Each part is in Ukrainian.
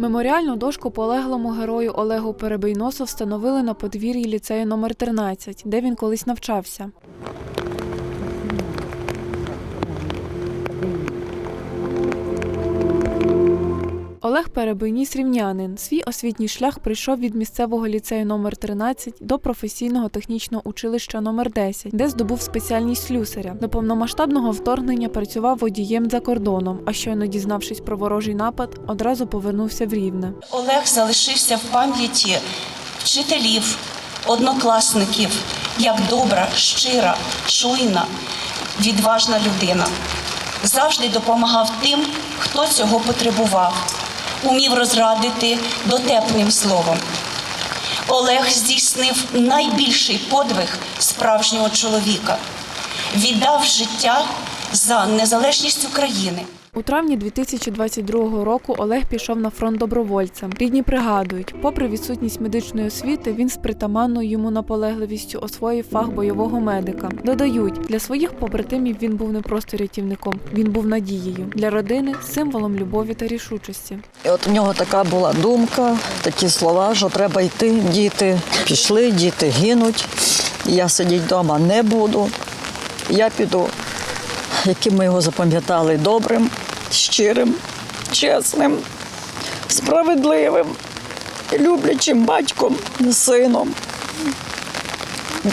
Меморіальну дошку полеглому герою Олегу Перебийносу встановили на подвір'ї ліцею номер 13, де він колись навчався. Олег Перебийніс рівнянин. Свій освітній шлях прийшов від місцевого ліцею номер 13 до професійного технічного училища номер 10, де здобув спеціальність слюсаря. До повномасштабного вторгнення працював водієм за кордоном, а щойно дізнавшись про ворожий напад, одразу повернувся в Рівне. Олег залишився в пам'яті вчителів, однокласників, як добра, щира, чуйна, відважна людина. Завжди допомагав тим, хто цього потребував, умів розрадити дотепним словом. Олег здійснив найбільший подвиг справжнього чоловіка, віддав життя за незалежність України. У травні 2022 року Олег пішов на фронт добровольцем. Рідні пригадують, попри відсутність медичної освіти, він з притаманною йому наполегливістю освоїв фах бойового медика. Додають, для своїх побратимів він був не просто рятівником, він був надією для родини символом любові та рішучості. І от в нього така була думка, такі слова, що треба йти, діти пішли, діти гинуть. Я сидіти вдома не буду. Я піду, яким ми його запам'ятали добрим, щирим, чесним, справедливим, люблячим батьком, сином.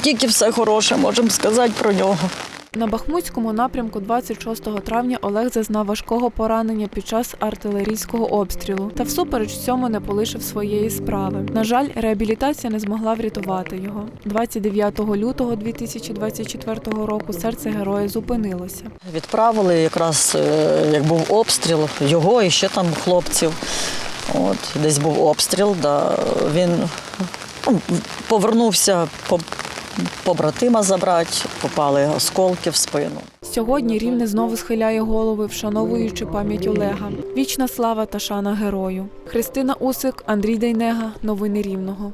Тільки все хороше можемо сказати про нього. На Бахмутському напрямку 26 травня Олег зазнав важкого поранення під час артилерійського обстрілу та всупереч цьому не полишив своєї справи. На жаль, реабілітація не змогла врятувати його. 29 лютого 2024 року серце героя зупинилося. Відправили якраз, е, як був обстріл, його і ще там хлопців. От, десь був обстріл, да, він ну, повернувся по, побратима забрати, попали осколки в спину. Сьогодні рівне знову схиляє голови, вшановуючи пам'ять Олега. Вічна слава та шана герою. Христина Усик, Андрій Дейнега. Новини Рівного.